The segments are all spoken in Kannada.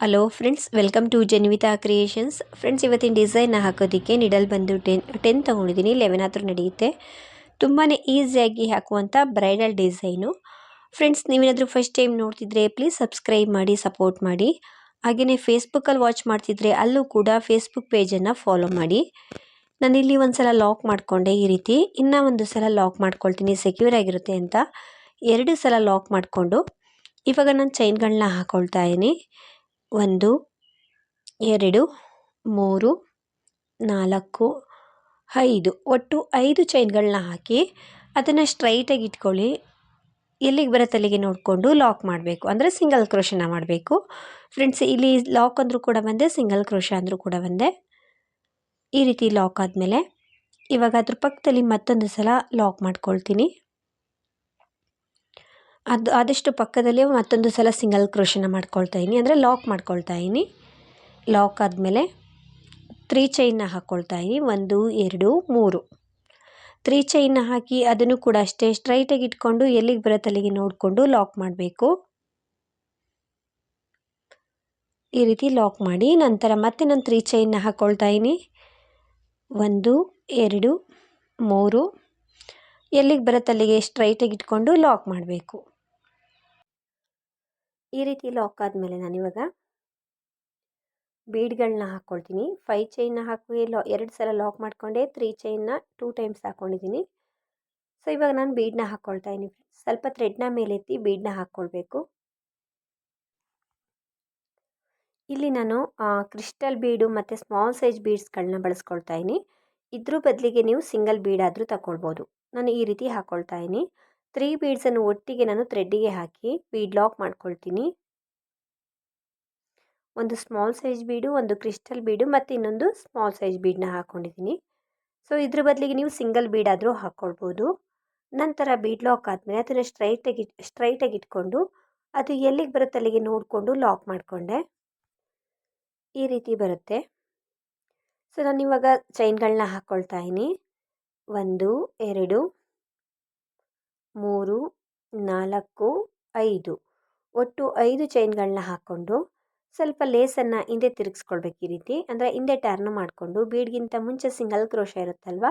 Hello friends welcome to Janvita creations friends ಇವತ್ತಿನ ಡಿಸೈನ್ನ ಹಾಕೋದಕ್ಕೆ ನಿಡಲ್ ಬಂದು ಟೆನ್ ಟೆನ್ ತೊಗೊಂಡಿದ್ದೀನಿ. ಲೆವೆನ್ ಆದರೂ ನಡೆಯುತ್ತೆ. ತುಂಬಾ ಈಸಿಯಾಗಿ ಹಾಕುವಂಥ ಬ್ರೈಡಲ್ ಡಿಸೈನು ಫ್ರೆಂಡ್ಸ್ ನೀವೇನಾದರೂ ಫಸ್ಟ್ ಟೈಮ್ ನೋಡ್ತಿದ್ರೆ ಪ್ಲೀಸ್ ಸಬ್ಸ್ಕ್ರೈಬ್ ಮಾಡಿ ಸಪೋರ್ಟ್ ಮಾಡಿ. ಹಾಗೆಯೇ ಫೇಸ್ಬುಕ್ಕಲ್ಲಿ ವಾಚ್ ಮಾಡ್ತಿದ್ರೆ ಅಲ್ಲೂ ಕೂಡ ಫೇಸ್ಬುಕ್ ಪೇಜನ್ನು ಫಾಲೋ ಮಾಡಿ. ನಾನಿಲ್ಲಿ ಒಂದು ಸಲ ಲಾಕ್ ಮಾಡಿಕೊಂಡೆ ಈ ರೀತಿ. ಇನ್ನೂ ಒಂದು ಸಲ ಲಾಕ್ ಮಾಡ್ಕೊಳ್ತೀನಿ. ಸೆಕ್ಯೂರ್ ಆಗಿರುತ್ತೆ ಅಂತ. ಎರಡು ಸಲ ಲಾಕ್ ಮಾಡಿಕೊಂಡು ಇವಾಗ ನಾನು ಚೈನ್ಗಳನ್ನ ಹಾಕ್ಕೊಳ್ತಾ ಇದ್ದೀನಿ. ಒಂದು, ಎರಡು, ಮೂರು, ನಾಲ್ಕು, ಐದು. ಒಟ್ಟು ಐದು ಚೈನ್ಗಳನ್ನ ಹಾಕಿ ಅದನ್ನು ಸ್ಟ್ರೈಟಾಗಿ ಇಟ್ಕೊಳ್ಳಿ. ಎಲ್ಲಿಗೆ ಬರುತ್ತೆ ಅಲ್ಲಿಗೆ ನೋಡಿಕೊಂಡು ಲಾಕ್ ಮಾಡಬೇಕು. ಅಂದರೆ ಸಿಂಗಲ್ ಕ್ರೋಶನ ಮಾಡಬೇಕು. ಫ್ರೆಂಡ್ಸ್ ಇಲ್ಲಿ ಲಾಕ್ ಅಂದರೂ ಕೂಡ ಬಂದೆ ಸಿಂಗಲ್ ಕ್ರೋಶ ಅಂದರೂ ಕೂಡ ಒಂದೇ ಈ ರೀತಿ ಲಾಕ್ ಆದಮೇಲೆ ಇವಾಗ ಅದ್ರ ಪಕ್ಕದಲ್ಲಿ ಮತ್ತೊಂದು ಸಲ ಲಾಕ್ ಮಾಡ್ಕೊಳ್ತೀನಿ. ಅದು ಆದಷ್ಟು ಪಕ್ಕದಲ್ಲಿ ಮತ್ತೊಂದು ಸಲ ಸಿಂಗಲ್ ಕ್ರೋಶನ ಮಾಡ್ಕೊಳ್ತಾ ಇದ್ದೀನಿ ಅಂದರೆ ಲಾಕ್ ಮಾಡ್ಕೊಳ್ತಾ ಇದ್ದೀನಿ ಲಾಕ್ ಆದಮೇಲೆ ತ್ರೀ ಚೈನ್ನ ಹಾಕ್ಕೊಳ್ತಾ ಇದ್ದೀನಿ ಒಂದು, ಎರಡು, ಮೂರು. ತ್ರೀ ಚೈನ್ನ ಹಾಕಿ ಅದನ್ನು ಕೂಡ ಅಷ್ಟೇ ಸ್ಟ್ರೈಟಾಗಿ ಇಟ್ಕೊಂಡು ಎಲ್ಲಿಗೆ ಬರುತ್ತೆ ಅಲ್ಲಿಗೆ ನೋಡಿಕೊಂಡು ಲಾಕ್ ಮಾಡಬೇಕು. ಈ ರೀತಿ ಲಾಕ್ ಮಾಡಿ ನಂತರ ಮತ್ತೆ ನಾನು ತ್ರೀ ಚೈನ್ನ ಹಾಕ್ಕೊಳ್ತಾ ಇದ್ದೀನಿ ಒಂದು, ಎರಡು, ಮೂರು. ಎಲ್ಲಿಗೆ ಬರುತ್ತೆ ಅಲ್ಲಿಗೆ ಸ್ಟ್ರೈಟಾಗಿ ಇಟ್ಕೊಂಡು ಲಾಕ್ ಮಾಡಬೇಕು. ಈ ರೀತಿ ಲಾಕ್ ಆದಮೇಲೆ ನಾನಿವಾಗ ಬೀಡ್ಗಳನ್ನ ಹಾಕ್ಕೊಳ್ತೀನಿ ಫೈವ್ ಚೈನ್ನ ಹಾಕಿ ಲಾ, ಎರಡು ಸಲ ಲಾಕ್ ಮಾಡಿಕೊಂಡೆ ತ್ರೀ ಚೈನ್ನ ಟೂ ಟೈಮ್ಸ್ ಹಾಕ್ಕೊಂಡಿದ್ದೀನಿ ಸೊ ಇವಾಗ ನಾನು ಬೀಡ್ನ ಹಾಕ್ಕೊಳ್ತಾ ಇದ್ದೀನಿ ಸ್ವಲ್ಪ ಥ್ರೆಡ್ನ ಮೇಲೆತ್ತಿ ಬೀಡ್ನ ಹಾಕ್ಕೊಳ್ಬೇಕು ಇಲ್ಲಿ ನಾನು ಕ್ರಿಸ್ಟಲ್ ಬೀಡು ಮತ್ತು ಸ್ಮಾಲ್ ಸೈಜ್ ಬೀಡ್ಸ್ಗಳನ್ನ ಬಳಸ್ಕೊಳ್ತಾ ಇದ್ದೀನಿ. ಇದ್ರ ಬದಲಿಗೆ ನೀವು ಸಿಂಗಲ್ ಬೀಡಾದರೂ ತಗೊಳ್ಬೋದು ನಾನು ಈ ರೀತಿ ಹಾಕ್ಕೊಳ್ತಾ ಇದ್ದೀನಿ. ತ್ರೀ ಬೀಡ್ಸನ್ನು ಒಟ್ಟಿಗೆ ನಾನು ಥ್ರೆಡ್ಡಿಗೆ ಹಾಕಿ ಬೀಡ್ ಲಾಕ್ ಮಾಡ್ಕೊಳ್ತೀನಿ. ಒಂದು ಸ್ಮಾಲ್ ಸೈಜ್ ಬೀಡು ಒಂದು ಕ್ರಿಸ್ಟಲ್ ಬೀಡು ಮತ್ತು ಇನ್ನೊಂದು ಸ್ಮಾಲ್ ಸೈಜ್ ಬೀಡನ್ನ ಹಾಕ್ಕೊಂಡಿದ್ದೀನಿ ಸೊ ಇದ್ರ ಬದಲಿಗೆ ನೀವು ಸಿಂಗಲ್ ಬೀಡಾದರೂ ಹಾಕ್ಕೊಳ್ಬೋದು ನಂತರ ಬೀಡ್ ಲಾಕ್ ಆದಮೇಲೆ ಅದನ್ನು ಸ್ಟ್ರೈಟಾಗಿ ಸ್ಟ್ರೈಟಾಗಿ ಇಟ್ಕೊಂಡು ಅದು ಎಲ್ಲಿಗೆ ಬರುತ್ತೆ ಅಲ್ಲಿಗೆ ನೋಡಿಕೊಂಡು ಲಾಕ್ ಮಾಡಿಕೊಂಡೆ. ಈ ರೀತಿ ಬರುತ್ತೆ. ಸೊ ನಾನು ಇವಾಗ ಚೈನ್ಗಳನ್ನ ಹಾಕ್ಕೊಳ್ತಾ ಇದ್ದೀನಿ. ಒಂದು, ಎರಡು ಮೂರು, ನಾಲ್ಕು, ಐದು. ಒಟ್ಟು ಐದು ಚೈನ್ಗಳನ್ನ ಹಾಕ್ಕೊಂಡು ಸ್ವಲ್ಪ ಲೇಸನ್ನು ಹಿಂದೆ ತಿರುಗಿಸ್ಕೊಳ್ಬೇಕು ಈ ರೀತಿ. ಅಂದರೆ ಹಿಂದೆ ಟರ್ನ್ ಮಾಡಿಕೊಂಡು ಬೀಡ್ಗಿಂತ ಮುಂಚೆ ಸಿಂಗಲ್ ಕ್ರೋಶ ಇರುತ್ತಲ್ವ?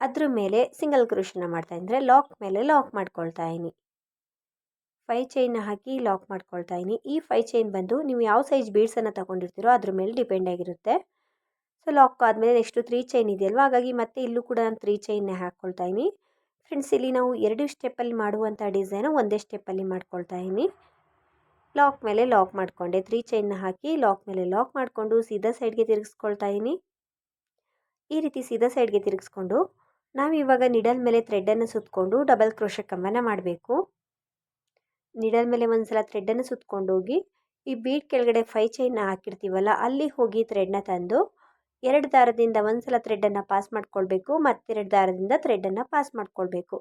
ಅದ್ರ ಮೇಲೆ ಸಿಂಗಲ್ ಕ್ರೋಶನ ಮಾಡ್ತಾ ಇದ್ದರೆ ಲಾಕ್ ಮೇಲೆ ಲಾಕ್ ಮಾಡ್ಕೊಳ್ತಾ ಇದ್ದೀನಿ ಫೈ ಚೈನ್ ಹಾಕಿ ಲಾಕ್ ಮಾಡ್ಕೊಳ್ತಾ ಇದ್ದೀನಿ ಈ ಫೈ ಚೈನ್ ಬಂದು ನೀವು ಯಾವ ಸೈಜ್ ಬೀಡ್ಸನ್ನು ತೊಗೊಂಡಿರ್ತೀರೋ ಅದ್ರ ಮೇಲೆ ಡಿಪೆಂಡ್ ಆಗಿರುತ್ತೆ. ಸೊ, ಲಾಕ್ ಆದಮೇಲೆ ನೆಕ್ಸ್ಟು ತ್ರೀ ಚೈನ್ ಇದೆಯಲ್ವ? ಹಾಗಾಗಿ ಮತ್ತೆ ಇಲ್ಲೂ ಕೂಡ ನಾನು ತ್ರೀ ಚೈನ್ನೇ ಹಾಕ್ಕೊಳ್ತಾ ಇದ್ದೀನಿ ಫ್ರೆಂಡ್ಸ್ ಇಲ್ಲಿ ನಾವು ಎರಡು ಸ್ಟೆಪ್ಪಲ್ಲಿ ಮಾಡುವಂಥ ಡಿಸೈನು ಒಂದೇ ಸ್ಟೆಪ್ಪಲ್ಲಿ ಮಾಡ್ಕೊಳ್ತಾ ಇದ್ದೀನಿ. ಲಾಕ್ ಮೇಲೆ ಲಾಕ್ ಮಾಡಿಕೊಂಡೆ. ತ್ರೀ ಚೈನ್ನ ಹಾಕಿ ಲಾಕ್ ಮೇಲೆ ಲಾಕ್ ಮಾಡಿಕೊಂಡು ಸೀದಾ ಸೈಡ್ಗೆ ತಿರುಗಿಸ್ಕೊಳ್ತಾ ಇದ್ದೀನಿ. ಈ ರೀತಿ ಸೀದಾ ಸೈಡ್ಗೆ ತಿರುಗಿಸ್ಕೊಂಡು ನಾವು ಇವಾಗ ನಿಡಲ್ ಮೇಲೆ ಥ್ರೆಡ್ಡನ್ನು ಸುತ್ತಕೊಂಡು ಡಬಲ್ ಕ್ರೋಶ ಕಂಬನ ಮಾಡಬೇಕು. ನಿಡಲ್ ಮೇಲೆ ಒಂದು ಸಲ ಥ್ರೆಡ್ಡನ್ನು ಸುತ್ತಕೊಂಡೋಗಿ ಈ ಬೀಟ್ ಕೆಳಗಡೆ ಫೈ ಚೈನ್ನ ಹಾಕಿರ್ತೀವಲ್ಲ, ಅಲ್ಲಿ ಹೋಗಿ ಥ್ರೆಡ್ನ ತಂದು ಎರಡು ದಾರದಿಂದ ಒಂದು ಸಲ ಥ್ರೆಡ್ಡನ್ನು ಪಾಸ್ ಮಾಡ್ಕೊಳ್ಬೇಕು, ಮತ್ತೆರಡು ದಾರದಿಂದ ಥ್ರೆಡ್ಡನ್ನು ಪಾಸ್ ಮಾಡ್ಕೊಳ್ಬೇಕು.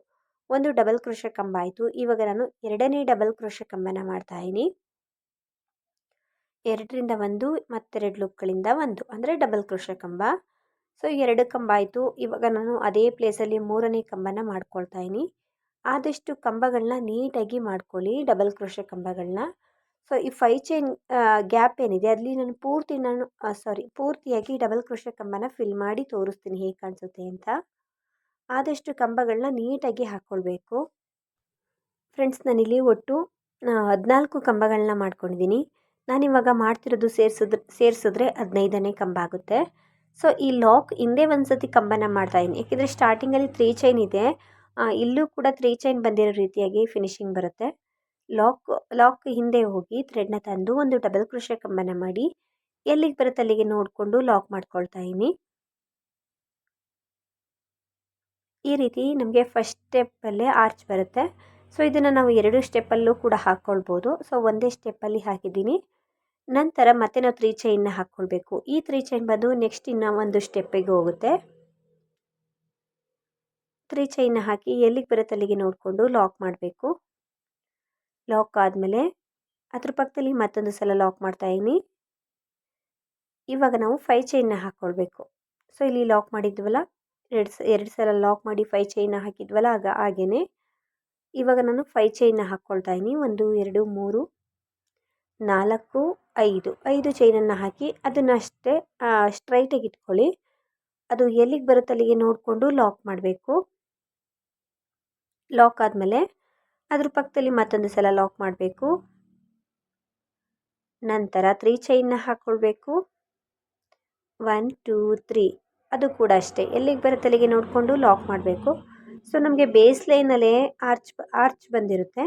ಒಂದು ಡಬಲ್ ಕ್ರೋಶ ಕಂಬ ಆಯಿತು. ಇವಾಗ ನಾನು ಎರಡನೇ ಡಬಲ್ ಕ್ರೋಶ ಕಂಬನ ಮಾಡ್ತಾಯಿದ್ದೀನಿ ಎರಡರಿಂದ ಒಂದು, ಮತ್ತೆರಡು ಲುಕ್ಗಳಿಂದ ಒಂದು, ಅಂದರೆ ಡಬಲ್ ಕ್ರೋಶ ಕಂಬ. ಸೊ ಎರಡು ಕಂಬ ಆಯಿತು. ಇವಾಗ ನಾನು ಅದೇ ಪ್ಲೇಸಲ್ಲಿ ಮೂರನೇ ಕಂಬನ ಮಾಡ್ಕೊಳ್ತಾ ಇದ್ದೀನಿ ಆದಷ್ಟು ಕಂಬಗಳನ್ನ ನೀಟಾಗಿ ಮಾಡ್ಕೊಳ್ಳಿ ಡಬಲ್ ಕ್ರೋಶ ಕಂಬಗಳನ್ನ. ಸೊ ಈ ಫೈ ಚೈನ್ ಗ್ಯಾಪ್ ಏನಿದೆ ಅಲ್ಲಿ ನಾನು ಪೂರ್ತಿ ನಾನು ಸಾರಿ ಪೂರ್ತಿಯಾಗಿ ಡಬಲ್ ಕ್ರೋಶ ಕಂಬನ ಫಿಲ್ ಮಾಡಿ ತೋರಿಸ್ತೀನಿ ಹೇಗೆ ಕಾಣಿಸುತ್ತೆ ಅಂತ. ಆದಷ್ಟು ಕಂಬಗಳನ್ನ ನೀಟಾಗಿ ಹಾಕ್ಕೊಳ್ಬೇಕು ಫ್ರೆಂಡ್ಸ್ ನಾನಿಲ್ಲಿ ಒಟ್ಟು ಹದಿನಾಲ್ಕು ಕಂಬಗಳನ್ನ ಮಾಡ್ಕೊಂಡಿದ್ದೀನಿ. ನಾನಿವಾಗ ಮಾಡ್ತಿರೋದು ಸೇರಿಸಿದ್ರೆ ಸೇರಿಸಿದ್ರೆ ಹದಿನೈದನೇ ಕಂಬ ಆಗುತ್ತೆ. ಸೊ ಈ ಲಾಕ್ ಹಿಂದೆ ಒಂದು ಸತಿ ಕಂಬನ ಮಾಡ್ತಾಯಿದ್ದೀನಿ ಯಾಕೆಂದರೆ ಸ್ಟಾರ್ಟಿಂಗಲ್ಲಿ ತ್ರೀ ಚೈನ್ ಇದೆ. ಇಲ್ಲೂ ಕೂಡ ತ್ರೀ ಚೈನ್ ಬಂದಿರೋ ರೀತಿಯಾಗಿ ಫಿನಿಶಿಂಗ್ ಬರುತ್ತೆ. ಲಾಕ್ ಲಾಕ್ ಹಿಂದೆ ಹೋಗಿ ಥ್ರೆಡ್ನ ತಂದು ಒಂದು ಡಬಲ್ ಕ್ರೋಷಿಯ ಕಂಬನ ಮಾಡಿ ಎಲ್ಲಿಗೆ ಬರುತ್ತೆ ಅಲ್ಲಿಗೆ ನೋಡಿಕೊಂಡು ಲಾಕ್ ಮಾಡ್ಕೊಳ್ತಾ ಇದ್ದೀನಿ. ಈ ರೀತಿ ನಮಗೆ ಫಸ್ಟ್ ಸ್ಟೆಪ್ಪಲ್ಲೇ ಆರ್ಚ್ ಬರುತ್ತೆ. ಸೊ ಇದನ್ನು ನಾವು ಎರಡು ಸ್ಟೆಪ್ಪಲ್ಲೂ ಕೂಡ ಹಾಕ್ಕೊಳ್ಬೋದು ಸೊ ಒಂದೇ ಸ್ಟೆಪ್ಪಲ್ಲಿ ಹಾಕಿದ್ದೀನಿ. ನಂತರ ಮತ್ತೆ ನಾವು ತ್ರೀ ಚೈನ್ನ ಹಾಕ್ಕೊಳ್ಬೇಕು ಈ ತ್ರೀ ಚೈನ್ ಬಂದು ನೆಕ್ಸ್ಟ್ ಇನ್ನು ಒಂದು ಸ್ಟೆಪ್ಪಿಗೆ ಹೋಗುತ್ತೆ. ತ್ರೀ ಚೈನ್ನ ಹಾಕಿ ಎಲ್ಲಿಗೆ ಬರುತ್ತೆ ಅಲ್ಲಿಗೆ ನೋಡಿಕೊಂಡು ಲಾಕ್ ಮಾಡಬೇಕು. ಲಾಕ್ ಆದಮೇಲೆ ಅದ್ರ ಪಕ್ಕದಲ್ಲಿ ಮತ್ತೊಂದು ಸಲ ಲಾಕ್ ಮಾಡ್ತಾ ಇದ್ದೀನಿ. ಇವಾಗ ನಾವು ಫೈ ಚೈನ್ನ ಹಾಕ್ಕೊಳ್ಬೇಕು ಸೊ ಇಲ್ಲಿ ಲಾಕ್ ಮಾಡಿದ್ವಲ್ಲ, ಎರಡು ಸ, ಎರಡು ಸಲ ಲಾಕ್ ಮಾಡಿ ಫೈ ಚೈನ್ನ ಹಾಕಿದ್ವಲ್ಲ, ಆಗ ಹಾಗೇ ಇವಾಗ ನಾನು ಫೈ ಚೈನ್ನ ಹಾಕ್ಕೊಳ್ತಾ ಇದ್ದೀನಿ. ಒಂದು, ಎರಡು, ಮೂರು, ನಾಲ್ಕು, ಐದು. ಐದು ಚೈನನ್ನು ಹಾಕಿ ಅದನ್ನು ಅಷ್ಟೇ ಸ್ಟ್ರೈಟಾಗಿ ಇಟ್ಕೊಳ್ಳಿ. ಅದು ಎಲ್ಲಿಗೆ ಬರುತ್ತೆ ಅಲ್ಲಿಗೆ ನೋಡಿಕೊಂಡು ಲಾಕ್ ಮಾಡಬೇಕು. ಲಾಕ್ ಆದಮೇಲೆ ಅದ್ರ ಪಕ್ಕದಲ್ಲಿ ಮತ್ತೊಂದು ಸಲ ಲಾಕ್ ಮಾಡಬೇಕು. ನಂತರ ತ್ರೀ ಚೈನ್ನ ಹಾಕ್ಕೊಳ್ಬೇಕು ಒನ್ ಟೂ ತ್ರೀ ಅದು ಕೂಡ ಅಷ್ಟೇ. ಎಲ್ಲಿಗೆ ಬರುತ್ತೆ ಅಲ್ಲಿಗೆ ನೋಡಿಕೊಂಡು ಲಾಕ್ ಮಾಡಬೇಕು. ಸೊ ನಮಗೆ ಬೇಸ್ ಲೈನಲ್ಲೇ ಆರ್ಚ್ ಆರ್ಚ್ ಬಂದಿರುತ್ತೆ.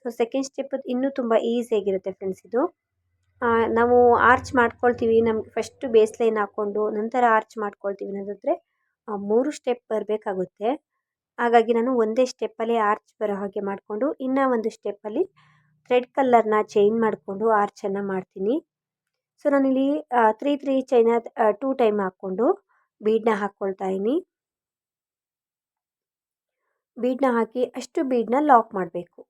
ಸೊ ಸೆಕೆಂಡ್ ಸ್ಟೆಪ್ ಇನ್ನೂ ತುಂಬ ಈಸಿಯಾಗಿರುತ್ತೆ ಫ್ರೆಂಡ್ಸ್ ಇದು. ನಾವು ಆರ್ಚ್ ಮಾಡ್ಕೊಳ್ತೀವಿ. ನಮ್ಗೆ ಫಸ್ಟು ಬೇಸ್ ಲೈನ್ ಹಾಕ್ಕೊಂಡು ನಂತರ ಆರ್ಚ್ ಮಾಡ್ಕೊಳ್ತೀವಿ ಅನ್ನೋದಾದರೆ ಮೂರು ಸ್ಟೆಪ್ ಬರಬೇಕಾಗುತ್ತೆ. ಹಾಗಾಗಿ ನಾನು ಒಂದೇ ಸ್ಟೆಪ್ಪಲ್ಲಿ ಆರ್ಚ್ ಬರೋ ಹಾಗೆ ಮಾಡಿಕೊಂಡು, ಇನ್ನೂ ಒಂದು ಸ್ಟೆಪ್ಪಲ್ಲಿ ಥ್ರೆಡ್ ಕಲ್ಲರ್ನ ಚೈನ್ ಮಾಡಿಕೊಂಡು ಆರ್ಚನ್ನು ಮಾಡ್ತೀನಿ. ಸೊ ನಾನಿಲ್ಲಿ ತ್ರೀ ತ್ರೀ ಚೈನ ಟೂ ಟೈಮ್ ಹಾಕ್ಕೊಂಡು ಬೀಡನ್ನ ಹಾಕ್ಕೊಳ್ತಾ ಇದ್ದೀನಿ. ಬೀಡನ್ನ ಹಾಕಿ ಅಷ್ಟು ಬೀಡನ್ನ ಲಾಕ್ ಮಾಡಬೇಕು.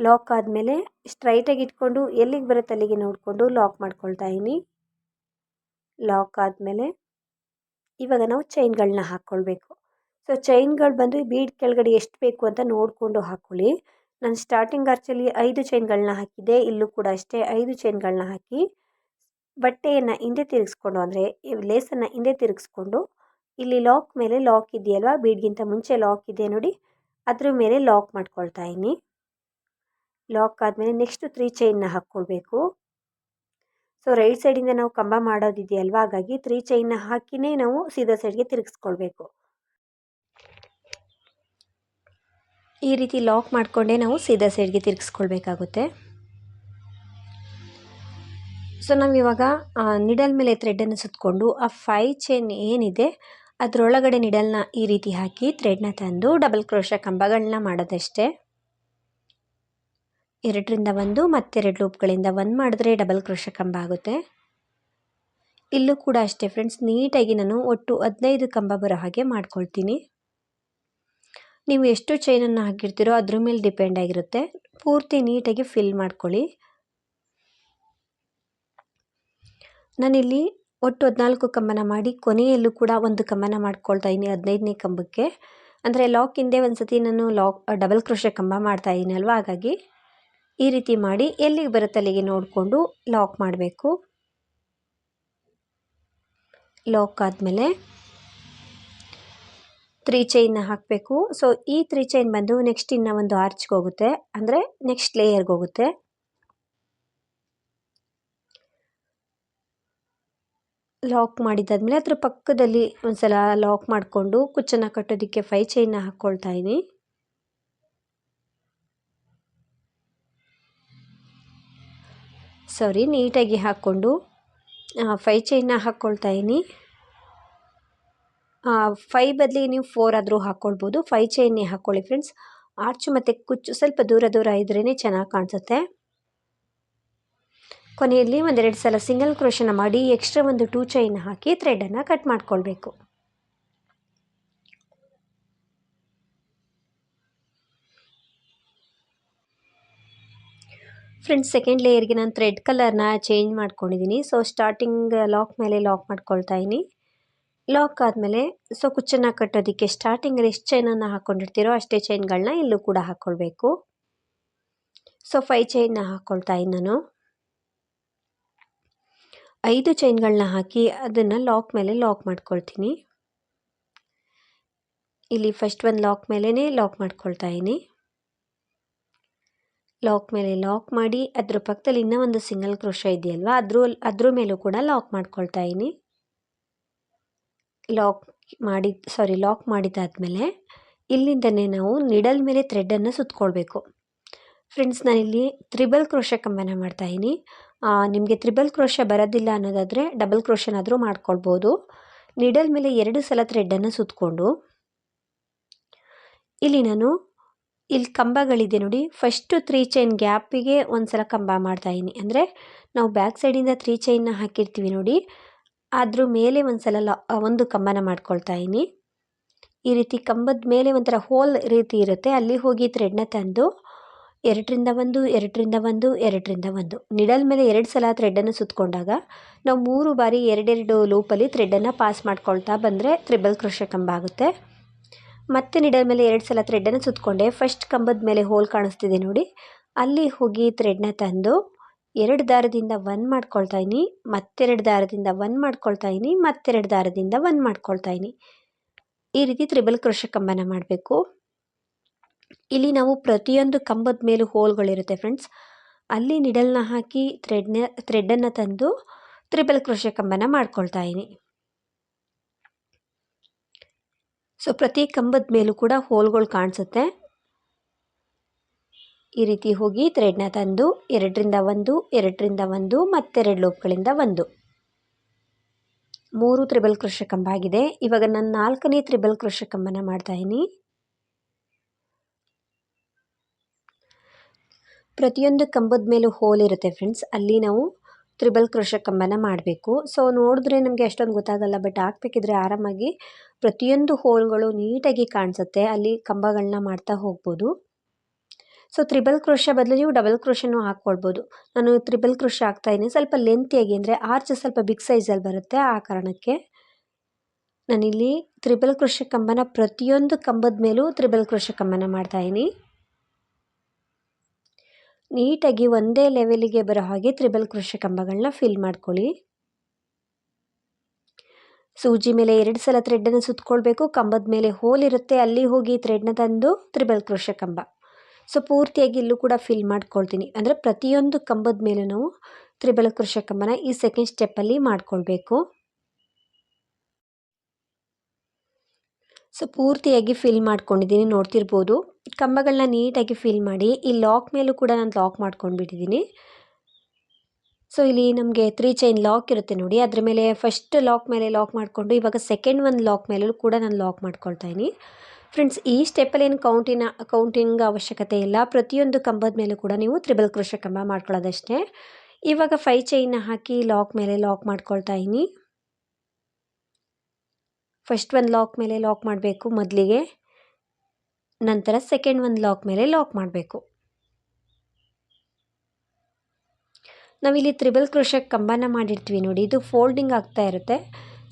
ಲಾಕ್ ಆದಮೇಲೆ ಸ್ಟ್ರೈಟಾಗಿ ಇಟ್ಕೊಂಡು ಎಲ್ಲಿಗೆ ಬರುತ್ತೆ ಅಲ್ಲಿಗೆ ನೋಡಿಕೊಂಡು ಲಾಕ್ ಮಾಡ್ಕೊಳ್ತಾ ಇದ್ದೀನಿ. ಲಾಕ್ ಆದಮೇಲೆ ಇವಾಗ ನಾವು ಚೈನ್ಗಳನ್ನ ಹಾಕ್ಕೊಳ್ಬೇಕು ಸೊ ಚೈನ್ಗಳು ಬಂದು ಬೀಡ್ ಕೆಳಗಡೆ ಎಷ್ಟು ಬೇಕು ಅಂತ ನೋಡಿಕೊಂಡು ಹಾಕೊಳ್ಳಿ. ನಾನು ಸ್ಟಾರ್ಟಿಂಗ್ ಆರ್ಚಲ್ಲಿ ಐದು ಚೈನ್ಗಳನ್ನ ಹಾಕಿದ್ದೆ. ಇಲ್ಲೂ ಕೂಡ ಅಷ್ಟೇ ಐದು ಚೈನ್ಗಳನ್ನ ಹಾಕಿ ಬಟ್ಟೆಯನ್ನು ಹಿಂದೆ ತಿರುಗಿಸ್ಕೊಂಡು ಅಂದರೆ ಲೇಸನ್ನು ಹಿಂದೆ ತಿರುಗಿಸ್ಕೊಂಡು ಇಲ್ಲಿ ಲಾಕ್ ಮೇಲೆ ಲಾಕ್ ಇದೆಯಲ್ವಾ? ಬೀಡ್ಗಿಂತ ಮುಂಚೆ ಲಾಕ್ ಇದೆ ನೋಡಿ. ಅದ್ರ ಮೇಲೆ ಲಾಕ್ ಮಾಡ್ಕೊಳ್ತಾ ಇದ್ದೀನಿ. ಲಾಕ್ ಆದಮೇಲೆ ನೆಕ್ಸ್ಟ್ ತ್ರೀ ಚೈನ್ನ ಹಾಕ್ಕೊಳ್ಬೇಕು. ಸೊ ರೈಟ್ ಸೈಡಿಂದ ನಾವು ಕಂಬ ಮಾಡೋದಿದೆಯಲ್ವ? ಹಾಗಾಗಿ ತ್ರೀ ಚೈನ್ನ ಹಾಕಿನೇ ನಾವು ಸೀದಾ ಸೈಡ್ಗೆ ತಿರುಗಿಸ್ಕೊಳ್ಬೇಕು. ಈ ರೀತಿ ಲಾಕ್ ಮಾಡಿಕೊಂಡೇ ನಾವು ಸೀದಾ ಸೈಡ್ಗೆ ತಿರುಗಿಸ್ಕೊಳ್ಬೇಕಾಗುತ್ತೆ. ಸೊ ನಾವು ಇವಾಗ ನಿಡಲ್ ಮೇಲೆ ಥ್ರೆಡನ್ನು ಸುತ್ತಕೊಂಡು ಆ ಫೈ ಚೈನ್ ಏನಿದೆ, ಅದರೊಳಗಡೆ ನಿಡಲ್ನ ಈ ರೀತಿ ಹಾಕಿ ಥ್ರೆಡ್ನ ತಂದು ಡಬಲ್ ಕ್ರೋಶ ಕಂಬಗಳನ್ನ ಮಾಡೋದಷ್ಟೇ. ಎರಡರಿಂದ ಒಂದು, ಮತ್ತೆರಡು ಲೂಪ್ಗಳಿಂದ ಒಂದು ಮಾಡಿದ್ರೆ ಡಬಲ್ ಕ್ರೋಶ ಕಂಬ ಆಗುತ್ತೆ. ಇಲ್ಲೂ ಕೂಡ ಅಷ್ಟೇ ಫ್ರೆಂಡ್ಸ್ ನೀಟಾಗಿ ನಾನು ಒಟ್ಟು ಹದಿನೈದು ಕಂಬ ಬರೋ ಹಾಗೆ ಮಾಡ್ಕೊಳ್ತೀನಿ. ನೀವು ಎಷ್ಟು ಚೈನನ್ನು ಹಾಕಿರ್ತೀರೋ ಅದ್ರ ಮೇಲೆ ಡಿಪೆಂಡ್ ಆಗಿರುತ್ತೆ. ಪೂರ್ತಿ ನೀಟಾಗಿ ಫಿಲ್ ಮಾಡ್ಕೊಳ್ಳಿ. ನಾನಿಲ್ಲಿ ಒಟ್ಟು ಹದಿನಾಲ್ಕು ಕಂಬನ ಮಾಡಿ, ಕೊನೆಯಲ್ಲೂ ಕೂಡ ಒಂದು ಕಂಬನ ಮಾಡ್ಕೊಳ್ತಾ ಇದ್ದೀನಿ, ಹದಿನೈದನೇ ಕಂಬಕ್ಕೆ. ಅಂದರೆ ಲಾಕ್ ಹಿಂದೆ ಒಂದು ಸತಿ ನಾನು ಲಾಕ್ ಡಬಲ್ ಕ್ರೋಶೆ ಕಂಬ ಮಾಡ್ತಾ ಇದ್ದೀನಿ ಅಲ್ವಾ? ಹಾಗಾಗಿ ಈ ರೀತಿ ಮಾಡಿ ಎಲ್ಲಿಗೆ ಬರುತ್ತೆ ಅಲ್ಲಿಗೆ ನೋಡಿಕೊಂಡು ಲಾಕ್ ಮಾಡಬೇಕು. ಲಾಕ್ ಆದಮೇಲೆ ತ್ರೀ ಚೈನ್ನ ಹಾಕಬೇಕು. ಸೊ ಈ ತ್ರೀ ಚೈನ್ ಬಂದು ನೆಕ್ಸ್ಟ್ ಇನ್ನು ಒಂದು ಆರ್ಚ್ಗೆ ಹೋಗುತ್ತೆ. ಅಂದರೆ ನೆಕ್ಸ್ಟ್ ಲೇಯರ್ಗೆ ಹೋಗುತ್ತೆ. ಲಾಕ್ ಮಾಡಿದ್ದಾದ್ಮೇಲೆ ಅದ್ರ ಪಕ್ಕದಲ್ಲಿ ಒಂದು ಸಲ ಲಾಕ್ ಮಾಡಿಕೊಂಡು ಕುಚ್ಚನ್ನು ಕಟ್ಟೋದಕ್ಕೆ ಫೈ ಚೈನ್ನ ಹಾಕ್ಕೊಳ್ತಾ ಇದ್ದೀನಿ ಸಾರಿ ನೀಟಾಗಿ ಹಾಕ್ಕೊಂಡು ಫೈ ಚೈನ್ನ ಹಾಕ್ಕೊಳ್ತಾ ಇದ್ದೀನಿ ಫೈ ಬದಲಿ ನೀವು ಫೋರ್ ಆದರೂ ಹಾಕ್ಕೊಳ್ಬೋದು ಫೈ ಚೈನ್ನೇ ಹಾಕ್ಕೊಳ್ಳಿ ಫ್ರೆಂಡ್ಸ್ ಆರ್ಚು ಮತ್ತು ಕುಚ್ಚು ಸ್ವಲ್ಪ ದೂರ ದೂರ ಇದ್ರೇ ಚೆನ್ನಾಗಿ ಕಾಣಿಸುತ್ತೆ. ಕೊನೆಯಲ್ಲಿ ಒಂದೆರಡು ಸಲ ಸಿಂಗಲ್ ಕ್ರೋಶನ ಮಾಡಿ ಎಕ್ಸ್ಟ್ರಾ ಒಂದು ಟೂ ಚೈನ್ ಹಾಕಿ ಥ್ರೆಡನ್ನು ಕಟ್ ಮಾಡ್ಕೊಳ್ಬೇಕು. ಫ್ರೆಂಡ್ಸ್ ಸೆಕೆಂಡ್ ಲೇಯರ್ಗೆ ನಾನು ಥ್ರೆಡ್ ಕಲರ್ನ ಚೇಂಜ್ ಮಾಡ್ಕೊಂಡಿದ್ದೀನಿ ಸೊ ಸ್ಟಾರ್ಟಿಂಗ್ ಲಾಕ್ ಮೇಲೆ ಲಾಕ್ ಮಾಡ್ಕೊಳ್ತಾ ಇದ್ದೀನಿ ಲಾಕ್ ಆದಮೇಲೆ ಸೊ ಕುಚ್ಚನ್ನ ಕಟ್ಟೋದಕ್ಕೆ ಸ್ಟಾರ್ಟಿಂಗಲ್ಲಿ ಎಷ್ಟು ಚೈನನ್ನು ಹಾಕ್ಕೊಂಡಿರ್ತೀರೋ ಅಷ್ಟೇ ಚೈನ್ಗಳನ್ನ ಇಲ್ಲೂ ಕೂಡ ಹಾಕ್ಕೊಳ್ಬೇಕು ಸೊ ಫೈ ಚೈನ್ನ ಹಾಕ್ಕೊಳ್ತಾ ನಾನು. ಐದು ಚೈನ್ಗಳನ್ನ ಹಾಕಿ ಅದನ್ನು ಲಾಕ್ ಮೇಲೆ ಲಾಕ್ ಮಾಡ್ಕೊಳ್ತೀನಿ. ಇಲ್ಲಿ ಫಸ್ಟ್ ಒಂದು ಲಾಕ್ ಮೇಲೇ ಲಾಕ್ ಮಾಡ್ಕೊಳ್ತಾ ಇದ್ದೀನಿ ಲಾಕ್ ಮೇಲೆ ಲಾಕ್ ಮಾಡಿ ಅದ್ರ ಪಕ್ಕದಲ್ಲಿ ಇನ್ನೂ ಒಂದು ಸಿಂಗಲ್ ಕ್ರೋಶ ಇದೆಯಲ್ವ, ಅದ್ರ ಅದ್ರ ಮೇಲೂ ಕೂಡ ಲಾಕ್ ಮಾಡ್ಕೊಳ್ತಾ ಇದ್ದೀನಿ ಲಾಕ್ ಮಾಡಿ, ಸಾರಿ, ಲಾಕ್ ಮಾಡಿದ್ದಾದಮೇಲೆ ಇಲ್ಲಿಂದನೇ ನಾವು ನಿಡಲ್ ಮೇಲೆ ಥ್ರೆಡನ್ನು ಸುತ್ತಕೊಳ್ಬೇಕು ಫ್ರೆಂಡ್ಸ್ ನಾನಿಲ್ಲಿ ತ್ರಿಬಲ್ ಕ್ರೋಶ ಕಂಬನ ಮಾಡ್ತಾಯಿದ್ದೀನಿ ನಿಮಗೆ ತ್ರಿಬಲ್ ಕ್ರೋಶ ಬರೋದಿಲ್ಲ ಅನ್ನೋದಾದರೆ ಡಬಲ್ ಕ್ರೋಶನಾದರೂ ಮಾಡ್ಕೊಳ್ಬೋದು. ನಿಡಲ್ ಮೇಲೆ ಎರಡು ಸಲ ಥ್ರೆಡನ್ನು ಸುತ್ತಕೊಂಡು ಇಲ್ಲಿ ನಾನು ಇಲ್ಲಿ ಕಂಬಗಳಿದೆ ನೋಡಿ. ಫಸ್ಟು ತ್ರೀ ಚೈನ್ ಗ್ಯಾಪಿಗೆ ಒಂದು ಸಲ ಕಂಬ ಮಾಡ್ತಾಯಿದ್ದೀನಿ ಅಂದರೆ ನಾವು ಬ್ಯಾಕ್ ಸೈಡಿಂದ ತ್ರೀ ಚೈನ್ನ ಹಾಕಿರ್ತೀವಿ ನೋಡಿ. ಅದ್ರ ಮೇಲೆ ಒಂದು ಸಲ ಲಾ ಒಂದು ಕಂಬನ ಮಾಡ್ಕೊಳ್ತಾ ಇದ್ದೀನಿ. ಈ ರೀತಿ ಕಂಬದ ಮೇಲೆ ಒಂಥರ ಹೋಲ್ ರೀತಿ ಇರುತ್ತೆ. ಅಲ್ಲಿ ಹೋಗಿ ಥ್ರೆಡ್ನ ತಂದು ಎರಡರಿಂದ ಒಂದು ಎರಡರಿಂದ ಒಂದು ಎರಡರಿಂದ ಒಂದು. ನಿಡಲ್ ಮೇಲೆ ಎರಡು ಸಲ ಥ್ರೆಡನ್ನು ಸುತ್ತಕೊಂಡಾಗ ನಾವು ಮೂರು ಬಾರಿ ಎರಡೆರಡು ಲೂಪಲ್ಲಿ ಥ್ರೆಡನ್ನು ಪಾಸ್ ಮಾಡ್ಕೊಳ್ತಾ ಬಂದರೆ ತ್ರಿಬಲ್ ಕ್ರೋಶ ಕಂಬ ಆಗುತ್ತೆ. ಮತ್ತೆ ನಿಡಲ್ ಮೇಲೆ ಎರಡು ಸಲ ಥ್ರೆಡನ್ನು ಸುತ್ತಕೊಂಡೆ ಫಸ್ಟ್ ಕಂಬದ ಮೇಲೆ ಹೋಲ್ ಕಾಣಿಸ್ತಿದೆ ನೋಡಿ. ಅಲ್ಲಿ ಹೋಗಿ ಥ್ರೆಡ್ನ ತಂದು ಎರಡು ದಾರದಿಂದ ಒನ್ ಮಾಡ್ಕೊಳ್ತಾ ಇದ್ದೀನಿ ಮತ್ತೆರಡು ದಾರದಿಂದ ಒನ್ ಮಾಡ್ಕೊಳ್ತಾ ಇದ್ದೀನಿ ಮತ್ತೆರಡು ದಾರದಿಂದ ಒನ್ ಮಾಡ್ಕೊಳ್ತಾ ಇದ್ದೀನಿ ಈ ರೀತಿ ತ್ರಿಬಲ್ ಕ್ರೋಶ ಕಂಬನ ಮಾಡಬೇಕು. ಇಲ್ಲಿ ನಾವು ಪ್ರತಿಯೊಂದು ಕಂಬದ ಮೇಲೂ ಹೋಲ್ಗಳಿರುತ್ತೆ ಫ್ರೆಂಡ್ಸ್ ಅಲ್ಲಿ ನಿಡಲ್ನ ಹಾಕಿ ಥ್ರೆಡ್ನ ಥ್ರೆಡನ್ನು ತಂದು ತ್ರಿಬಲ್ ಕ್ರೋಶ ಕಂಬನ ಮಾಡ್ಕೊಳ್ತಾ ಇದ್ದೀನಿ ಸೊ ಪ್ರತಿ ಕಂಬದ ಮೇಲೂ ಕೂಡ ಹೋಲ್ಗಳು ಕಾಣಿಸುತ್ತೆ. ಈ ರೀತಿ ಹೋಗಿ ಥ್ರೆಡ್ನ ತಂದು ಎರಡರಿಂದ ಒಂದು ಎರಡರಿಂದ ಒಂದು ಮತ್ತೆರಡು ಲೋಪ್ಗಳಿಂದ ಒಂದು. ಮೂರು ತ್ರಿಬಲ್ ಕೃಷಿ ಕಂಬ ಆಗಿದೆ. ಇವಾಗ ನಾನು ನಾಲ್ಕನೇ ತ್ರಿಬಲ್ ಕೃಷಿ ಕಂಬನ ಮಾಡ್ತಾ ಇದ್ದೀನಿ. ಪ್ರತಿಯೊಂದು ಕಂಬದ ಮೇಲೂ ಹೋಲ್ ಇರುತ್ತೆ ಫ್ರೆಂಡ್ಸ್ ಅಲ್ಲಿ ನಾವು ತ್ರಿಬಲ್ ಕೃಷಿ ಕಂಬನ ಮಾಡಬೇಕು. ಸೊ ನೋಡಿದ್ರೆ ನಮಗೆ ಅಷ್ಟೊಂದು ಗೊತ್ತಾಗಲ್ಲ ಬಟ್ ಹಾಕ್ಬೇಕಿದ್ರೆ ಆರಾಮಾಗಿ ಪ್ರತಿಯೊಂದು ಹೋಲ್ಗಳು ನೀಟಾಗಿ ಕಾಣಿಸುತ್ತೆ. ಅಲ್ಲಿ ಕಂಬಗಳನ್ನ ಮಾಡ್ತಾ ಹೋಗ್ಬೋದು. ಸೊ ತ್ರಿಬಲ್ ಕ್ರೋಶ ಬದಲು ನೀವು ಡಬಲ್ ಕ್ರೋಶನೂ ಹಾಕ್ಕೊಳ್ಬೋದು. ನಾನು ತ್ರಿಬಲ್ ಕ್ರೋಶ ಹಾಕ್ತಾಯಿದ್ದೀನಿ ಸ್ವಲ್ಪ ಲೆಂತಿಯಾಗಿ ಅಂದರೆ ಆರ್ಚ್ ಸ್ವಲ್ಪ ಬಿಗ್ ಸೈಜಲ್ಲಿ ಬರುತ್ತೆ ಆ ಕಾರಣಕ್ಕೆ ನಾನಿಲ್ಲಿ ತ್ರಿಬಲ್ ಕ್ರೋಶ ಕಂಬನ ಪ್ರತಿಯೊಂದು ಕಂಬದ ಮೇಲೂ ತ್ರಿಬಲ್ ಕ್ರೋಶ ಕಂಬನ ಮಾಡ್ತಾಯಿದ್ದೀನಿ ನೀಟಾಗಿ ಒಂದೇ ಲೆವೆಲಿಗೆ ಬರೋ ಹಾಗೆ ತ್ರಿಬಲ್ ಕ್ರೋಶ ಕಂಬಗಳನ್ನ ಫಿಲ್ ಮಾಡ್ಕೊಳ್ಳಿ. ಸೂಜಿ ಮೇಲೆ ಎರಡು ಸಲ ಥ್ರೆಡ್ಡನ್ನು ಸುತ್ತಕೊಳ್ಬೇಕು ಕಂಬದ ಮೇಲೆ ಹೋಲ್ ಇರುತ್ತೆ. ಅಲ್ಲಿ ಹೋಗಿ ಥ್ರೆಡ್ನ ತಂದು ತ್ರಿಬಲ್ ಕ್ರೋಶ ಕಂಬ. ಸೊ ಪೂರ್ತಿಯಾಗಿ ಇಲ್ಲೂ ಕೂಡ ಫಿಲ್ ಮಾಡ್ಕೊಳ್ತೀನಿ. ಅಂದರೆ ಪ್ರತಿಯೊಂದು ಕಂಬದ ಮೇಲೆ ನಾವು ತ್ರಿಬಲ ಕೃಷ ಕಂಬನ ಈ ಸೆಕೆಂಡ್ ಸ್ಟೆಪ್ಪಲ್ಲಿ ಮಾಡ್ಕೊಳ್ಬೇಕು. ಸೊ ಪೂರ್ತಿಯಾಗಿ ಫಿಲ್ ಮಾಡ್ಕೊಂಡಿದ್ದೀನಿ, ನೋಡ್ತಿರ್ಬೋದು. ಕಂಬಗಳನ್ನ ನೀಟಾಗಿ ಫಿಲ್ ಮಾಡಿ, ಈ ಲಾಕ್ ಮೇಲೂ ಕೂಡ ನಾನು ಲಾಕ್ ಮಾಡ್ಕೊಂಡ್ಬಿಟ್ಟಿದ್ದೀನಿ. ಸೊ ಇಲ್ಲಿ ನಮಗೆ ತ್ರೀ ಚೈನ್ ಲಾಕ್ ಇರುತ್ತೆ ನೋಡಿ. ಅದ್ರ ಮೇಲೆ ಫಸ್ಟ್ ಲಾಕ್ ಮೇಲೆ ಲಾಕ್ ಮಾಡಿಕೊಂಡು, ಇವಾಗ ಸೆಕೆಂಡ್ ಒಂದು ಲಾಕ್ ಮೇಲೂ ಕೂಡ ನಾನು ಲಾಕ್ ಮಾಡ್ಕೊಳ್ತಾ ಫ್ರೆಂಡ್ಸ್ ಈ ಸ್ಟೆಪ್ಪಲ್ಲಿ ಏನು ಕೌಂಟಿನ ಕೌಂಟಿಂಗ್ ಅವಶ್ಯಕತೆ ಇಲ್ಲ. ಪ್ರತಿಯೊಂದು ಕಂಬದ ಮೇಲೂ ಕೂಡ ನೀವು ತ್ರಿಬಲ್ ಕೃಷ ಕಂಬ ಮಾಡ್ಕೊಳ್ಳೋದಷ್ಟೇ. ಇವಾಗ ಫೈ ಚೈನ್ನ ಹಾಕಿ ಲಾಕ್ ಮೇಲೆ ಲಾಕ್ ಮಾಡ್ಕೊಳ್ತಾ ಇದ್ದೀನಿ ಫಸ್ಟ್ ಒಂದು ಲಾಕ್ ಮೇಲೆ ಲಾಕ್ ಮಾಡಬೇಕು ಮೊದಲಿಗೆ. ನಂತರ ಸೆಕೆಂಡ್ ಒಂದು ಲಾಕ್ ಮೇಲೆ ಲಾಕ್ ಮಾಡಬೇಕು. ನಾವಿಲ್ಲಿ ತ್ರಿಬಲ್ ಕೃಷ ಕಂಬನ ಮಾಡಿರ್ತೀವಿ ನೋಡಿ, ಇದು ಫೋಲ್ಡಿಂಗ್ ಆಗ್ತಾ ಇರುತ್ತೆ.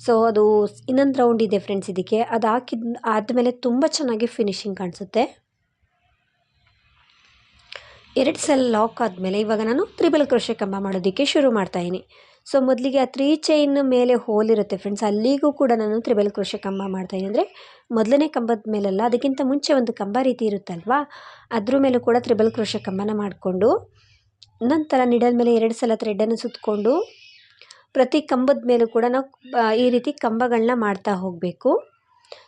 ಸೊ ಅದು ಇನ್ನೊಂದು ರೌಂಡ್ ಇದೆ ಫ್ರೆಂಡ್ಸ್ ಇದಕ್ಕೆ. ಅದು ಹಾಕಿದ ಆದಮೇಲೆ ತುಂಬ ಚೆನ್ನಾಗಿ ಫಿನಿಶಿಂಗ್ ಕಾಣಿಸುತ್ತೆ. ಎರಡು ಸಲ ಲಾಕ್ ಆದಮೇಲೆ ಇವಾಗ ನಾನು ತ್ರಿಬಲ್ ಕ್ರೋಶೆ ಕಂಬ ಮಾಡೋದಕ್ಕೆ ಶುರು ಮಾಡ್ತಾಯಿದ್ದೀನಿ ಸೊ ಮೊದಲಿಗೆ ಆ ತ್ರೀ ಚೈನ್ ಮೇಲೆ ಹೋಲ್ ಇರುತ್ತೆ ಫ್ರೆಂಡ್ಸ್ ಅಲ್ಲಿಗೂ ಕೂಡ ನಾನು ತ್ರಿಬಲ್ ಕ್ರೋಶೆ ಕಂಬ ಮಾಡ್ತಾಯಿದ್ದೀನಿ ಅಂದರೆ ಮೊದಲನೇ ಕಂಬದ ಮೇಲೆಲ್ಲ, ಅದಕ್ಕಿಂತ ಮುಂಚೆ ಒಂದು ಕಂಬ ರೀತಿ ಇರುತ್ತಲ್ವಾ? ಅದ್ರ ಮೇಲೂ ಕೂಡ ತ್ರಿಬಲ್ ಕ್ರೋಶೆ ಕಂಬನ ಮಾಡಿಕೊಂಡು, ನಂತರ ನಿಡಲ್ ಮೇಲೆ ಎರಡು ಸಲ ಥ್ರೆಡ್ಡನ್ನು ಸುತ್ತಕೊಂಡು ಪ್ರತಿ ಕಂಬದ ಮೇಲೂ ಕೂಡ ನಾವು ಈ ರೀತಿ ಕಂಬಗಳನ್ನ ಮಾಡ್ತಾ ಹೋಗಬೇಕು.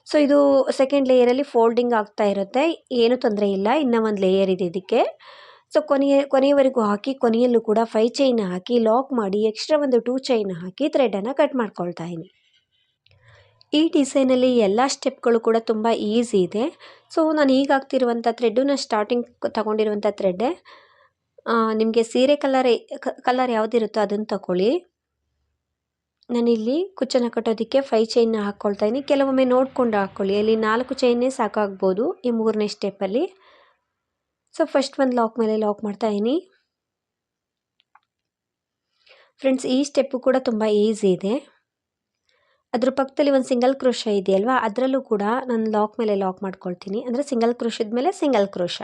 ಸೊ ಇದು ಸೆಕೆಂಡ್ ಲೇಯರಲ್ಲಿ ಫೋಲ್ಡಿಂಗ್ ಆಗ್ತಾ ಇರುತ್ತೆ. ಏನು ತೊಂದರೆ ಇಲ್ಲ. ಇನ್ನೂ ಒಂದು ಲೇಯರ್ ಇದೆ ಇದಕ್ಕೆ. ಸೊ ಕೊನೆಯ, ಕೊನೆಯವರೆಗೂ ಹಾಕಿ, ಕೊನೆಯಲ್ಲೂ ಕೂಡ ಫೈ ಚೈನ್ ಹಾಕಿ ಲಾಕ್ ಮಾಡಿ ಎಕ್ಸ್ಟ್ರಾ ಒಂದು ಟೂ ಚೈನ್ ಹಾಕಿ ಥ್ರೆಡನ್ನು ಕಟ್ ಮಾಡ್ಕೊಳ್ತಾ ಇದ್ದೀನಿ ಈ ಡಿಸೈನಲ್ಲಿ ಎಲ್ಲ ಸ್ಟೆಪ್ಗಳು ಕೂಡ ತುಂಬ ಈಸಿ ಇದೆ. ಸೊ ನಾನು ಈಗ ಹಾಕ್ತಿರುವಂಥ ಥ್ರೆಡ್ಡು ನಾನು ಸ್ಟಾರ್ಟಿಂಗ್ ತಗೊಂಡಿರುವಂಥ ಥ್ರೆಡ್ಡೆ ನಿಮಗೆ ಸೀರೆ ಕಲರ್ ಕಲರ್ ಯಾವುದಿರುತ್ತೋ ಅದನ್ನು ತಗೊಳ್ಳಿ ನಾನಿಲ್ಲಿ ಕುಚ್ಚನ್ನು ಕಟ್ಟೋದಕ್ಕೆ ಫೈ ಚೈನ್ನ ಹಾಕ್ಕೊಳ್ತಾ ಇದ್ದೀನಿ ಕೆಲವೊಮ್ಮೆ ನೋಡಿಕೊಂಡು ಹಾಕ್ಕೊಳ್ಳಿ ಅಲ್ಲಿ ನಾಲ್ಕು ಚೈನೇ ಸಾಕಾಗ್ಬೋದು ಈ ಮೂರನೇ ಸ್ಟೆಪ್ಪಲ್ಲಿ ಸೊ ಫಸ್ಟ್ ಒಂದು ಲಾಕ್ ಮೇಲೆ ಲಾಕ್ ಮಾಡ್ತಾ ಇದ್ದೀನಿ ಫ್ರೆಂಡ್ಸ್ ಈ ಸ್ಟೆಪ್ಪು ಕೂಡ ತುಂಬ ಈಸಿ ಇದೆ. ಅದ್ರ ಪಕ್ಕದಲ್ಲಿ ಒಂದು ಸಿಂಗಲ್ ಕ್ರೋಶ ಇದೆಯಲ್ವ? ಅದರಲ್ಲೂ ಕೂಡ ನಾನು ಲಾಕ್ ಮೇಲೆ ಲಾಕ್ ಮಾಡ್ಕೊಳ್ತೀನಿ. ಅಂದರೆ ಸಿಂಗಲ್ ಕ್ರೋಶದ ಮೇಲೆ ಸಿಂಗಲ್ ಕ್ರೋಶ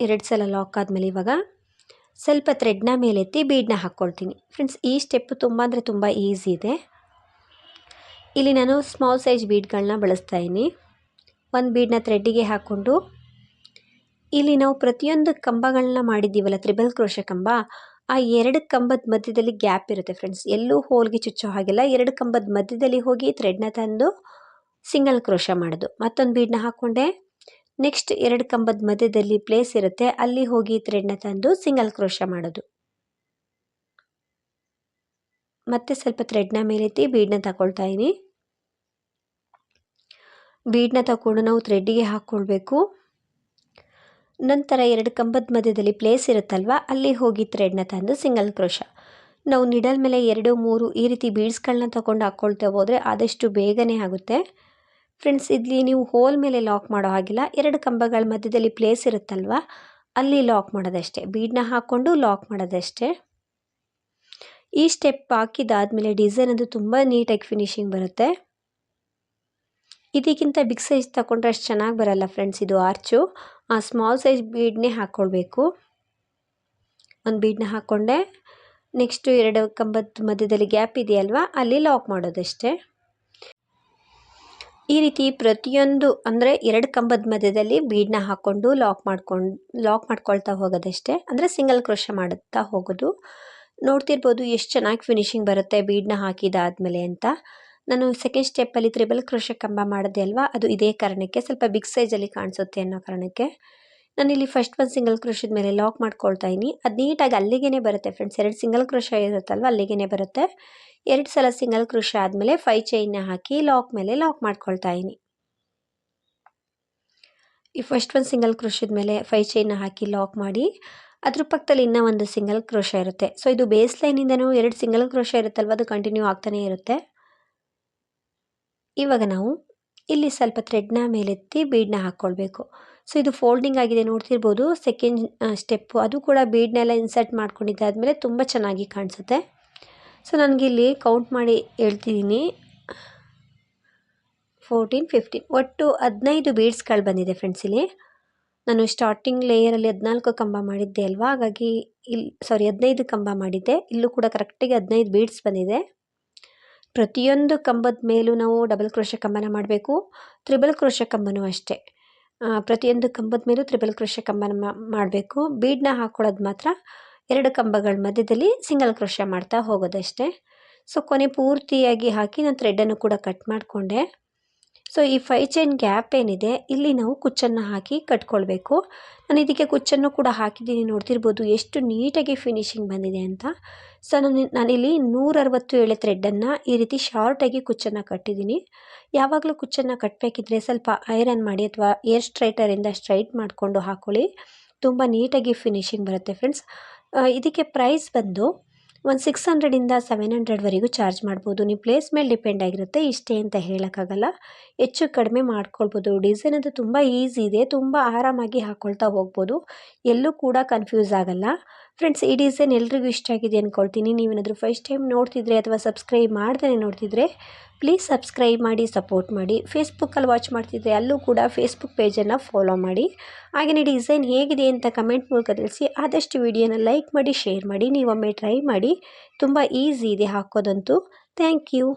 ಎರಡು ಸಲ ಲಾಕ್ ಆದಮೇಲೆ ಇವಾಗ ಸ್ವಲ್ಪ ಥ್ರೆಡ್ನ ಮೇಲೆತ್ತಿ ಬೀಡನ್ನ ಹಾಕ್ಕೊಳ್ತೀನಿ. ಫ್ರೆಂಡ್ಸ್ ಈ ಸ್ಟೆಪ್ಪು ತುಂಬ ಅಂದರೆ ತುಂಬ ಈಸಿ ಇದೆ. ಇಲ್ಲಿ ನಾನು ಸ್ಮಾಲ್ ಸೈಜ್ ಬೀಡ್ಗಳನ್ನ ಬಳಸ್ತಾಯಿನಿ ಒಂದು ಬೀಡನ್ನ ಥ್ರೆಡ್ಡಿಗೆ ಹಾಕ್ಕೊಂಡು, ಇಲ್ಲಿ ನಾವು ಪ್ರತಿಯೊಂದು ಕಂಬಗಳನ್ನ ಮಾಡಿದ್ದೀವಲ್ಲ, ತ್ರಿಬಲ್ ಕ್ರೋಶ ಕಂಬ, ಆ ಎರಡು ಕಂಬದ ಮಧ್ಯದಲ್ಲಿ ಗ್ಯಾಪ್ ಇರುತ್ತೆ ಫ್ರೆಂಡ್ಸ್ ಎಲ್ಲೂ ಹೋಲ್ಗೆ ಚುಚ್ಚೋ ಹಾಗೆಲ್ಲ. ಎರಡು ಕಂಬದ ಮಧ್ಯದಲ್ಲಿ ಹೋಗಿ ಥ್ರೆಡ್ನ ತಂದು ಸಿಂಗಲ್ ಕ್ರೋಶ ಮಾಡೋದು. ಮತ್ತೊಂದು ಬೀಡನ್ನ ಹಾಕ್ಕೊಂಡೆ. ನೆಕ್ಸ್ಟ್ ಎರಡು ಕಂಬದ ಮಧ್ಯದಲ್ಲಿ ಪ್ಲೇಸ್ ಇರುತ್ತೆ. ಅಲ್ಲಿ ಹೋಗಿ ಥ್ರೆಡ್ನ ತಂದು ಸಿಂಗಲ್ ಕ್ರೋಶ ಮಾಡೋದು. ಮತ್ತೆ ಸ್ವಲ್ಪ ಥ್ರೆಡ್ನ ಮೇಲೆತ್ತಿ ಬೀಡನ್ನ ತಗೊಳ್ತಾ ಇದ್ದೀನಿ ಬೀಡ್ನ ತಗೊಂಡು ನಾವು ಥ್ರೆಡ್ಡಿಗೆ ಹಾಕ್ಕೊಳ್ಬೇಕು. ನಂತರ ಎರಡು ಕಂಬದ ಮಧ್ಯದಲ್ಲಿ ಪ್ಲೇಸ್ ಇರುತ್ತಲ್ವ, ಅಲ್ಲಿ ಹೋಗಿ ಥ್ರೆಡ್ನ ತಂದು ಸಿಂಗಲ್ ಕ್ರೋಶ ನಾವು ನಿಡಲ್ ಮೇಲೆ ಎರಡು, ಮೂರು ಈ ರೀತಿ ಬೀಡ್ಸ್ಗಳನ್ನ ತಗೊಂಡು ಹಾಕ್ಕೊಳ್ತಾ ಹೋದರೆ ಆದಷ್ಟು ಬೇಗನೆ ಆಗುತ್ತೆ. ಫ್ರೆಂಡ್ಸ್ ಇಲ್ಲಿ ನೀವು ಹೋಲ್ ಮೇಲೆ ಲಾಕ್ ಮಾಡೋ ಹಾಗಿಲ್ಲ. ಎರಡು ಕಂಬಗಳ ಮಧ್ಯದಲ್ಲಿ ಪ್ಲೇಸ್ ಇರುತ್ತಲ್ವ? ಅಲ್ಲಿ ಲಾಕ್ ಮಾಡೋದಷ್ಟೇ. ಬೀಡನ್ನ ಹಾಕ್ಕೊಂಡು ಲಾಕ್ ಮಾಡೋದಷ್ಟೇ. ಈ ಸ್ಟೆಪ್ ಹಾಕಿದಾದ್ಮೇಲೆ ಡಿಸೈನ್ ಅದು ತುಂಬ ನೀಟಾಗಿ ಫಿನಿಶಿಂಗ್ ಬರುತ್ತೆ. ಇದಕ್ಕಿಂತ ಬಿಗ್ ಸೈಜ್ ತಗೊಂಡ್ರೆ ಅಷ್ಟು ಚೆನ್ನಾಗಿ ಬರಲ್ಲ ಫ್ರೆಂಡ್ಸ್ ಇದು ಆರ್ಚು ಆ ಸ್ಮಾಲ್ ಸೈಜ್ ಬೀಡ್ನೇ ಹಾಕ್ಕೊಳ್ಬೇಕು ಒಂದು ಬೀಡನ್ನ ಹಾಕ್ಕೊಂಡೆ ನೆಕ್ಸ್ಟು ಎರಡು ಕಂಬದ ಮಧ್ಯದಲ್ಲಿ ಗ್ಯಾಪ್ ಇದೆಯಲ್ವ? ಅಲ್ಲಿ ಲಾಕ್ ಮಾಡೋದಷ್ಟೇ. ಈ ರೀತಿ ಪ್ರತಿಯೊಂದು ಅಂದರೆ ಎರಡು ಕಂಬದ ಮಧ್ಯದಲ್ಲಿ ಬೀಡನ್ನ ಹಾಕ್ಕೊಂಡು ಲಾಕ್ ಮಾಡ್ಕೊಂಡು ಲಾಕ್ ಮಾಡ್ಕೊಳ್ತಾ ಹೋಗೋದಷ್ಟೇ. ಅಂದರೆ ಸಿಂಗಲ್ ಕ್ರೋಶ ಮಾಡುತ್ತಾ ಹೋಗೋದು. ನೋಡ್ತಿರ್ಬೋದು ಎಷ್ಟು ಚೆನ್ನಾಗಿ ಫಿನಿಶಿಂಗ್ ಬರುತ್ತೆ ಬೀಡ್ನ ಹಾಕಿದಾದಮೇಲೆ ಅಂತ. ನಾನು ಸೆಕೆಂಡ್ ಸ್ಟೆಪ್ಪಲ್ಲಿ ತ್ರಿಬಲ್ ಕ್ರೋಶ ಕಂಬ ಮಾಡಿದೆ ಅಲ್ವಾ? ಅದು ಇದೇ ಕಾರಣಕ್ಕೆ ಸ್ವಲ್ಪ ಬಿಗ್ ಸೈಜಲ್ಲಿ ಕಾಣಿಸುತ್ತೆ ಅನ್ನೋ ಕಾರಣಕ್ಕೆ. ನಾನಿಲ್ಲಿ ಫಸ್ಟ್ ಒಂದು ಸಿಂಗಲ್ ಕ್ರೋಶದ ಮೇಲೆ ಲಾಕ್ ಮಾಡ್ಕೊಳ್ತಾ ಇದ್ದೀನಿ. ಅದು ನೀಟಾಗಿ ಅಲ್ಲಿಗೆ ಬರುತ್ತೆ ಫ್ರೆಂಡ್ಸ್ ಎರಡು ಸಿಂಗಲ್ ಕ್ರೋಶ ಇರುತ್ತಲ್ವ ಅಲ್ಲಿಗೆ ಬರುತ್ತೆ. ಎರಡು ಸಲ ಸಿಂಗಲ್ ಕ್ರೋಶ ಆದಮೇಲೆ ಫೈ ಚೈನ್ನ ಹಾಕಿ ಲಾಕ್ ಮೇಲೆ ಲಾಕ್ ಮಾಡ್ಕೊಳ್ತಾ ಇದ್ದೀನಿ. ಈ ಫಸ್ಟ್ ಒಂದು ಸಿಂಗಲ್ ಕ್ರೋಶದ ಮೇಲೆ ಫೈ ಚೈನ್ನ ಹಾಕಿ ಲಾಕ್ ಮಾಡಿ, ಅದ್ರ ಪಕ್ಕದಲ್ಲಿ ಇನ್ನೂ ಒಂದು ಸಿಂಗಲ್ ಕ್ರೋಶ ಇರುತ್ತೆ. ಸೊ ಇದು ಬೇಸ್ ಲೈನಿಂದನೂ ಎರಡು ಸಿಂಗಲ್ ಕ್ರೋಶ ಇರುತ್ತಲ್ವ, ಅದು ಕಂಟಿನ್ಯೂ ಆಗ್ತಾನೇ ಇರುತ್ತೆ. ಇವಾಗ ನಾವು ಇಲ್ಲಿ ಸ್ವಲ್ಪ ಥ್ರೆಡ್ನ ಮೇಲೆತ್ತಿ ಬೀಡನ್ನ ಹಾಕ್ಕೊಳ್ಬೇಕು ಸೊ ಇದು ಫೋಲ್ಡಿಂಗ್ ಆಗಿದೆ, ನೋಡ್ತಿರ್ಬೋದು. ಸೆಕೆಂಡ್ ಸ್ಟೆಪ್ಪು ಅದು ಕೂಡ ಬೀಡ್ನೆಲ್ಲ ಇನ್ಸರ್ಟ್ ಮಾಡ್ಕೊಂಡಿದ್ದಾದಮೇಲೆ ತುಂಬ ಚೆನ್ನಾಗಿ ಕಾಣಿಸುತ್ತೆ. ಸೊ ನನಗಿಲ್ಲಿ ಕೌಂಟ್ ಮಾಡಿ ಹೇಳ್ತಿದ್ದೀನಿ. ಫೋರ್ಟೀನ್ ಫಿಫ್ಟೀನ್ ಒಟ್ಟು ಹದಿನೈದು ಬೀಡ್ಸ್ಗಳು ಬಂದಿದೆ ಫ್ರೆಂಡ್ಸ್ ಇಲ್ಲಿ. ನಾನು ಸ್ಟಾರ್ಟಿಂಗ್ ಲೇಯರಲ್ಲಿ ಹದಿನಾಲ್ಕು ಕಂಬ ಮಾಡಿದ್ದೆ ಅಲ್ವಾ? ಹಾಗಾಗಿ ಇಲ್ಲಿ ಸಾರಿ ಹದಿನೈದು ಕಂಬ ಮಾಡಿದ್ದೆ. ಇಲ್ಲೂ ಕೂಡ ಕರೆಕ್ಟಾಗಿ ಹದಿನೈದು ಬೀಡ್ಸ್ ಬಂದಿದೆ. ಪ್ರತಿಯೊಂದು ಕಂಬದ ಮೇಲೂ ನಾವು ಡಬಲ್ ಕ್ರೋಶ ಕಂಬನ ಮಾಡಬೇಕು. ತ್ರಿಬಲ್ ಕ್ರೋಶ ಕಂಬನೂ ಅಷ್ಟೇ. ಪ್ರತಿಯೊಂದು ಕಂಬದ ಮೇಲೂ ತ್ರಿಬಲ್ ಕ್ರೋಶ ಕಂಬನ ಮಾಡಬೇಕು. ಬೀಡನ್ನ ಹಾಕ್ಕೊಳ್ಳೋದು ಮಾತ್ರ ಎರಡು ಕಂಬಗಳ ಮಧ್ಯದಲ್ಲಿ ಸಿಂಗಲ್ ಕ್ರೋಶ ಮಾಡ್ತಾ ಹೋಗೋದಷ್ಟೇ. ಸೊ, ಕೊನೆ ಪೂರ್ತಿಯಾಗಿ ಹಾಕಿ ನಾನು ಥ್ರೆಡ್ಡನ್ನು ಕೂಡ ಕಟ್ ಮಾಡಿಕೊಂಡೆ. ಸೊ ಈ ಫೈ ಚೈನ್ ಗ್ಯಾಪ್ ಏನಿದೆ, ಇಲ್ಲಿ ನಾವು ಕುಚ್ಚನ್ನು ಹಾಕಿ ಕಟ್ಕೊಳ್ಬೇಕು. ನಾನು ಇದಕ್ಕೆ ಕುಚ್ಚನ್ನು ಕೂಡ ಹಾಕಿದ್ದೀನಿ, ನೋಡ್ತಿರ್ಬೋದು ಎಷ್ಟು ನೀಟಾಗಿ ಫಿನಿಶಿಂಗ್ ಬಂದಿದೆ ಅಂತ. ಸೊ ನಾನು, ನಾನಿಲ್ಲಿ ನೂರರವತ್ತು ಎಳೆ ಥ್ರೆಡ್ಡನ್ನು ಈ ರೀತಿ ಶಾರ್ಟಾಗಿ ಕುಚ್ಚನ್ನು ಕಟ್ಟಿದ್ದೀನಿ. ಯಾವಾಗಲೂ ಕುಚ್ಚನ್ನು ಕಟ್ಟಬೇಕಿದ್ರೆ ಸ್ವಲ್ಪ ಐರನ್ ಮಾಡಿ ಅಥವಾ ಏರ್ ಸ್ಟ್ರೈಟರಿಂದ ಸ್ಟ್ರೈಟ್ ಮಾಡಿಕೊಂಡು ಹಾಕ್ಕೊಳ್ಳಿ ತುಂಬ ನೀಟಾಗಿ ಫಿನಿಶಿಂಗ್ ಬರುತ್ತೆ ಫ್ರೆಂಡ್ಸ್ ಇದಕ್ಕೆ ಪ್ರೈಸ್ ಬಂದು ಒಂದು ಸಿಕ್ಸ್ ಹಂಡ್ರೆಡಿಂದ ಸೆವೆನ್ ಹಂಡ್ರೆಡ್ವರೆಗೂ ಚಾರ್ಜ್ ಮಾಡ್ಬೋದು. ನೀವು ಪ್ಲೇಸ್ ಮೇಲೆ ಡಿಪೆಂಡ್ ಆಗಿರುತ್ತೆ. ಇಷ್ಟೇ ಅಂತ ಹೇಳೋಕ್ಕಾಗಲ್ಲ. ಹೆಚ್ಚು ಕಡಿಮೆ ಮಾಡ್ಕೊಳ್ಬೋದು. ಡಿಸೈನ್ ಅದು ತುಂಬ ಈಸಿ ಇದೆ. ತುಂಬ ಆರಾಮಾಗಿ ಹಾಕ್ಕೊಳ್ತಾ ಹೋಗ್ಬೋದು. ಎಲ್ಲೂ ಕೂಡ ಕನ್ಫ್ಯೂಸ್ ಆಗಲ್ಲ. ಫ್ರೆಂಡ್ಸ್ ಈ ಡಿಸೈನ್ ಎಲ್ರಿಗೂ ಇಷ್ಟ ಆಗಿದೆ ಅಂದ್ಕೊಳ್ತೀನಿ ನೀವೇನಾದರೂ ಫಸ್ಟ್ ಟೈಮ್ ನೋಡ್ತಿದ್ರೆ ಅಥವಾ ಸಬ್ಸ್ಕ್ರೈಬ್ ಮಾಡ್ದೇ ನೋಡ್ತಿದ್ರೆ ಪ್ಲೀಸ್ ಸಬ್ಸ್ಕ್ರೈಬ್ ಮಾಡಿ ಸಪೋರ್ಟ್ ಮಾಡಿ. ಫೇಸ್ಬುಕ್ಕಲ್ಲಿ ವಾಚ್ ಮಾಡ್ತಿದ್ರೆ ಅಲ್ಲೂ ಕೂಡ ಫೇಸ್ಬುಕ್ ಪೇಜನ್ನು ಫಾಲೋ ಮಾಡಿ. ಹಾಗೆಯೇ ಡಿಸೈನ್ ಹೇಗಿದೆ ಅಂತ ಕಮೆಂಟ್ ಮೂಲಕ ತಿಳಿಸಿ. ಆದಷ್ಟು ವಿಡಿಯೋನ ಲೈಕ್ ಮಾಡಿ ಶೇರ್ ಮಾಡಿ, ನೀವೊಮ್ಮೆ ಟ್ರೈ ಮಾಡಿ. ತುಂಬ ಈಸಿ ಇದೆ ಹಾಕೋದಂತೂ. Thank you